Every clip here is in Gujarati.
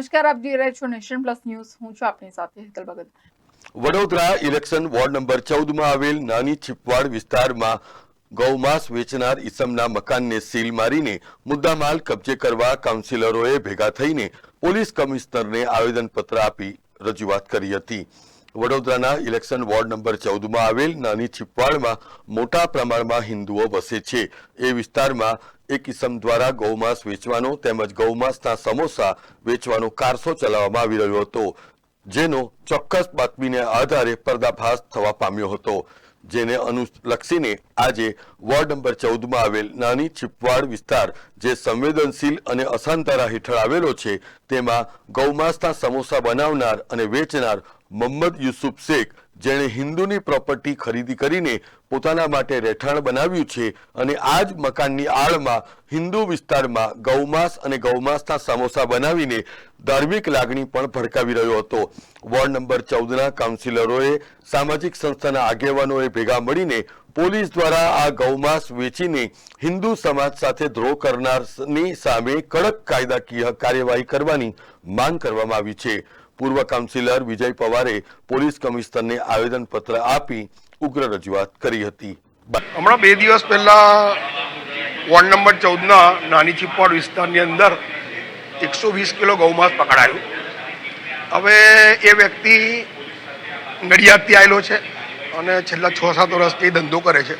નમસ્કાર, આપ જોઈ રહ્યા છો નેશન પ્લસ ન્યૂઝ. હું છું આપની સાથે Hetal Bhagat. Vadodara election ward number ચૌદમાં આવેલ નાની છીપવાડ વિસ્તારમાં ગૌમાંસ વેચનાર ઈસમના મકાનને સીલ મારીને મુદ્દામાલ કબજે કરવા કાઉન્સિલરોએ ભેગા થઈને પોલીસ કમિશનરને આવેદનપત્ર આપી રજૂઆત કરી હતી. વડોદરાના ઇલેક્શન વોર્ડ નંબર ચૌદમાં આવેલ નાની છીપવાડમાં મોટા પ્રમાણમાં હિન્દુઓ વસે છે. એ વિસ્તારમાં એક ઇસમ દ્વારા ગૌમાંસ વેચવાનો તેમજ ગૌમાંસના સમોસા વેચવાનો કારસો ચલાવવામાં આવી રહ્યો હતો, જેનો ચોક્કસ બાતમીને આધારે પર્દાફાશ થવા પામ્યો હતો. જેને અનુલક્ષીને આજે વોર્ડ નંબર ચૌદમાં આવેલ નાની છીપવાડ વિસ્તાર, જે સંવેદનશીલ અને અસાંતરા હેઠળ આવેલો છે, તેમાં ગૌમાંસના સમોસા બનાવનાર અને વેચનાર મોહમ્મદ યુસુફ શેખ, જેણે હિન્દુની પ્રોપર્ટી ખરીદી કરીને પોતાના માટે રહેઠાણ બનાવ્યું છે અને આ જ મકાનની આળમાં હિન્દુ વિસ્તારમાં ગૌમાંસ અને ગૌમાંસના સમોસા બનાવીને ધાર્મિક લાગણી પણ ભડકાવી રહ્યો હતો. વોર્ડ નંબર ચૌદના કાઉન્સિલરોએ સામાજિક સંસ્થાના આગેવાનોએ ભેગા મળીને પોલીસ દ્વારા આ ગૌમાંસ વેચીને હિન્દુ સમાજ સાથે દ્રોહ કરનારની સામે કડક કાયદાકીય કાર્યવાહી કરવાની માંગ કરવામાં આવી છે. પૂર્વ કાઉન્સિલર વિજય પવારે પોલીસ કમિશનરને આવેદનપત્ર આપી ઉગ્ર રજૂઆત કરી હતી. હમણાં બે દિવસ પહેલા વોર્ડ નંબર ચૌદના નાની ચીપવાડ વિસ્તારની અંદર એકસો વીસ કિલો ગૌમાંસ પકડાયું. હવે એ વ્યક્તિ નડિયાદથી આવેલો છે અને છેલ્લા છ સાત વર્ષથી ધંધો કરે છે.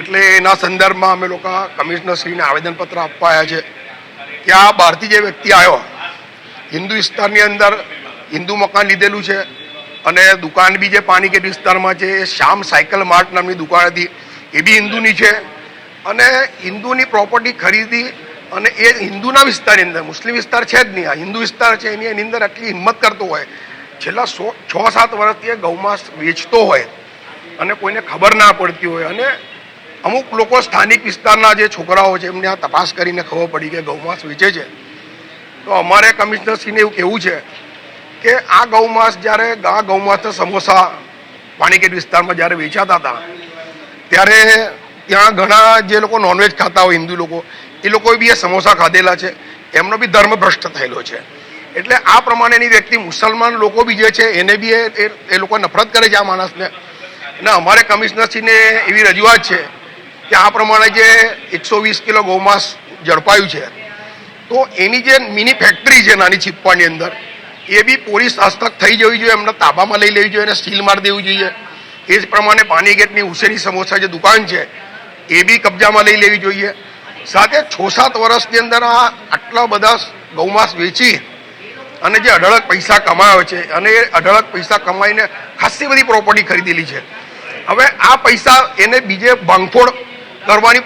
એટલે એના સંદર્ભમાં અમે લોકો કમિશનરશ્રીને આવેદનપત્ર આપવા આવ્યા છે. કે આ બહારથી જે વ્યક્તિ આવ્યો હિન્દુ વિસ્તારની અંદર હિન્દુ મકાન લીધેલું છે અને દુકાન બી જે પાણીગેટ વિસ્તારમાં છે, એ શ્યામ સાયકલ માર્ટ નામની દુકાન હતી એ બી હિન્દુની છે. અને હિન્દુની પ્રોપર્ટી ખરીદી અને એ હિન્દુના વિસ્તારની અંદર, મુસ્લિમ વિસ્તાર છે જ નહીં, આ હિન્દુ વિસ્તાર છે, એની એની અંદર આટલી હિંમત કરતો હોય. છેલ્લા સો છ સાત વર્ષથી એ ગૌમાંસ વેચતો હોય અને કોઈને ખબર ના પડતી હોય. અને અમુક લોકો સ્થાનિક વિસ્તારના જે છોકરાઓ છે, એમને આ તપાસ કરીને ખબર પડી કે ગૌમાંસ વેચે છે. તો અમારે કમિશનરશ્રીને એવું કહેવું છે કે આ ગૌમાંસ જ્યારે આ ગૌમાંસના સમોસા પાણીગેટ વિસ્તારમાં જ્યારે વેચાતા હતા, ત્યારે ત્યાં ઘણા જે લોકો નોનવેજ ખાતા હોય, હિન્દુ લોકો, એ લોકોએ બી એ સમોસા ખાધેલા છે. એમનો બી ધર્મ ભ્રષ્ટ થયેલો છે. એટલે આ પ્રમાણેની વ્યક્તિ મુસલમાન લોકો બી જે છે, એને બી એ- લોકો નફરત કરે છે આ માણસને. અને અમારે કમિશનરશ્રીને એવી રજૂઆત છે કે આ પ્રમાણે જે એકસો વીસ કિલો ગૌમાંસ ઝડપાયું છે. તો એની જે મિની ફેક્ટરી છે નાની છીપ્પાની અંદર એ બી પોલીસ હસ્તક થઈ જવી જોઈએ, એમને તાબામાં લઈ લેવી જોઈએ અને સીલ મારી દેવી જોઈએ. એ જ પ્રમાણે પાનીગેટની હુસેની સમોસા જે દુકાન છે, એ બી કબજામાં લઈ લેવી જોઈએ. સાથે છ સાત વર્ષની અંદર આ આટલા બધા ગૌમાંસ વેચી અને જે અઢળક પૈસા કમાયો છે, અને એ અઢળક પૈસા કમાઈને ખાસી બધી પ્રોપર્ટી ખરીદેલી છે. હવે આ પૈસા એને બીજે ભાંગફોડ કરવાની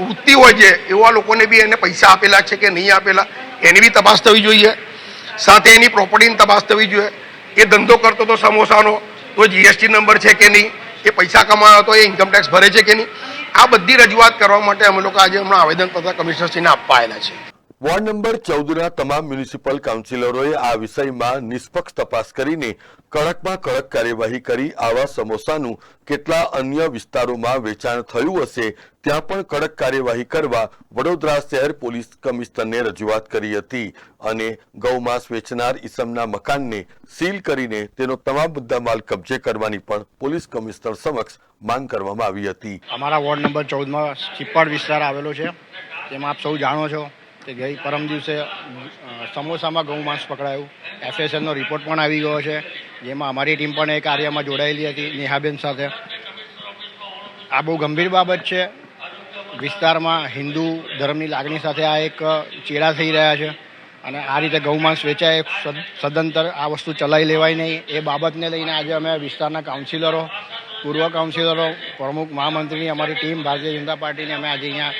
વૃત્તિ હોય છે, એવા લોકોને બી એને પૈસા આપેલા છે કે નહીં આપેલા, એની બી તપાસ થવી જોઈએ. સાથે એની પ્રોપર્ટીની તપાસ થવી જોઈએ. એ ધંધો કરતો તો સમોસાનો, તો જીએસટી નંબર છે કે નહીં, એ પૈસા કમાયો તો એ ઇન્કમટેક્સ ભરે છે કે નહીં, આ બધી રજૂઆત કરવા માટે અમે લોકો આજે હમણાં આવેદનપત્ર કમિશનરશ્રીને આપવા આવેલા છે. વોર્ડ નંબર ચૌદના તમામ મ્યુનિસિપલ કાઉન્સિલરોએ આ વિષયમાં નિષ્પક્ષ તપાસ કરીને કડકમાં કડક કાર્યવાહી કરી આવા સમોસાનું કેટલા અન્ય વિસ્તારોમાં વેચાણ થયું હશે, ત્યાં પણ કડક કાર્યવાહી કરવા વડોદરા શહેર પોલીસ કમિશનરને રજૂઆત કરી હતી અને ગૌમાંસ વેચનાર ઈસમના મકાનને સીલ કરીને તેનો તમામ મુદ્દામાલ કબજે કરવાની પણ પોલીસ કમિશનર સમક્ષ માંગ કરવામાં આવી હતી. અમારા વોર્ડ નંબર ચૌદમાં ચીપાડ વિસ્તાર આવેલો છે, તેમાં આપ સૌ જાણો છો કે ગઈ પરમ દિવસે સમોસામાં ગૌ માંસ પકડાયું. એફએસએલનો રિપોર્ટ પણ આવી ગયો છે, જેમાં અમારી ટીમ પણ એ કાર્યમાં જોડાયેલી હતી, નેહાબેન સાથે. આ બહુ ગંભીર બાબત છે. વિસ્તારમાં હિન્દુ ધર્મની લાગણી સાથે આ એક ચેડા થઈ રહ્યા છે અને આ રીતે ગૌમાંસ વેચાય સદંતર આ વસ્તુ ચલાવી લેવાય નહીં. એ બાબતને લઈને આજે અમે વિસ્તારના કાઉન્સિલરો, પૂર્વ કાઉન્સિલરો, પ્રમુખ મહામંત્રીની અમારી ટીમ, ભારતીય જનતા પાર્ટીની અમે આજે અહીંયા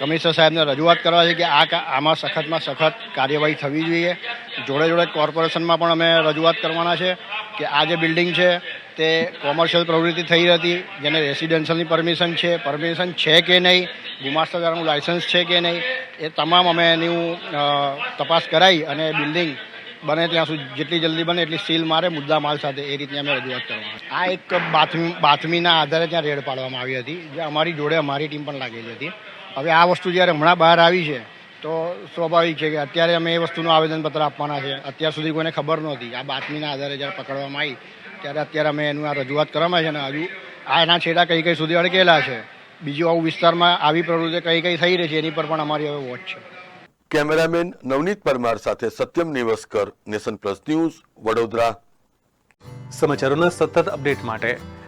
કમિશનર સાહેબને રજૂઆત કરવા છે કે આ આમાં સખતમાં સખત કાર્યવાહી થવી જોઈએ. જોડે જોડે કોર્પોરેશનમાં પણ અમે રજૂઆત કરવાના છે કે આ જે બિલ્ડિંગ છે તે કોમર્શિયલ પ્રવૃત્તિ થઈ હતી જેને રેસિડેન્શિયલની પરમિશન છે. પરમિશન છે કે નહીં? ગુમાસ્તાદારનું લાયસન્સ છે કે નહીં? એ તમામ અમે એની તપાસ કરાવી અને બિલ્ડિંગ બને ત્યાં સુધી, જેટલી જલ્દી બને એટલી સીલ મારે મુદ્દા માલ સાથે એ રીતની અમે રજૂઆત કરવાના આ એક બાથમી બાથમીના આધારે ત્યાં રેડ પાડવામાં આવી હતી. જે અમારી જોડે અમારી ટીમ પણ લાગેલી હતી. હવે આ વસ્તુ જ્યારે હમણાં બહાર આવી છે તો સ્વાભાવિક છે કે અત્યારે અમે એ વસ્તુનું આવેદનપત્ર આપવાના છે. અત્યાર સુધી કોઈને ખબર નહોતી. આ બાતમીના આધારે જ્યારે પકડવામાં આવી ત્યારે અત્યારે અમે એનું આ રજૂઆત કરવામાં છે ને હજુ આ એના છેડા કઈ કઈ સુધી અડકેલા છે. બીજું આવું વિસ્તારમાં આવી પ્રવૃત્તિ કઈ કઈ થઈ રહી છે એની પર પણ અમારી હવે વોચ છે. કેમેરામેન નવનીત પરમાર સાથે Satyam Nivaskar nation plus news Vadodara. સમાચારોના સતત અપડેટ માટે